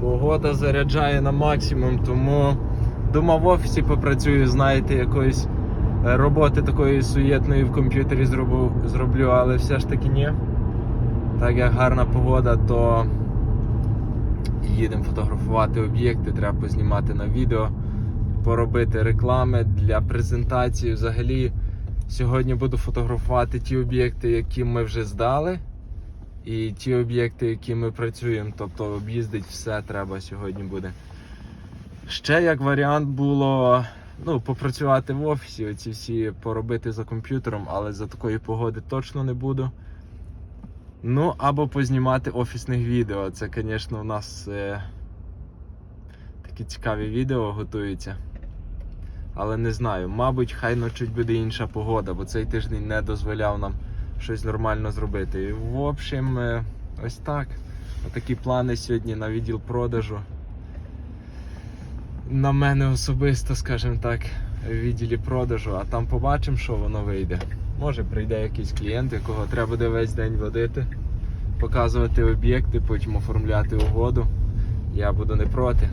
Погода заряджає на максимум, тому думав в офісі попрацюю, знаєте, якоїсь е, роботи такої суєтної в комп'ютері зроблю, зроблю, але все ж таки ні. Так як гарна погода, то їдемо фотографувати об'єкти, треба познімати на відео, поробити реклами для презентації. Взагалі, сьогодні буду фотографувати ті об'єкти, які ми вже здали. І ті об'єкти, які ми працюємо, тобто об'їздить все треба сьогодні буде. Ще як варіант було ну, попрацювати в офісі, оці всі поробити за комп'ютером, але за такої погоди точно не буду. Ну, або познімати офісних відео. Це, звісно, у нас е, такі цікаві відео готуються. Але не знаю, мабуть, хай ну, чуть буде інша погода, бо цей тиждень не дозволяв нам щось нормально зробити. І, в общем, е, ось так. Такі плани сьогодні на відділ продажу. На мене особисто, скажімо так, в відділі продажу, а там побачимо, що воно вийде. Може прийде якийсь клієнт, якого треба буде весь день водити, показувати об'єкти, потім оформляти угоду. Я буду не проти.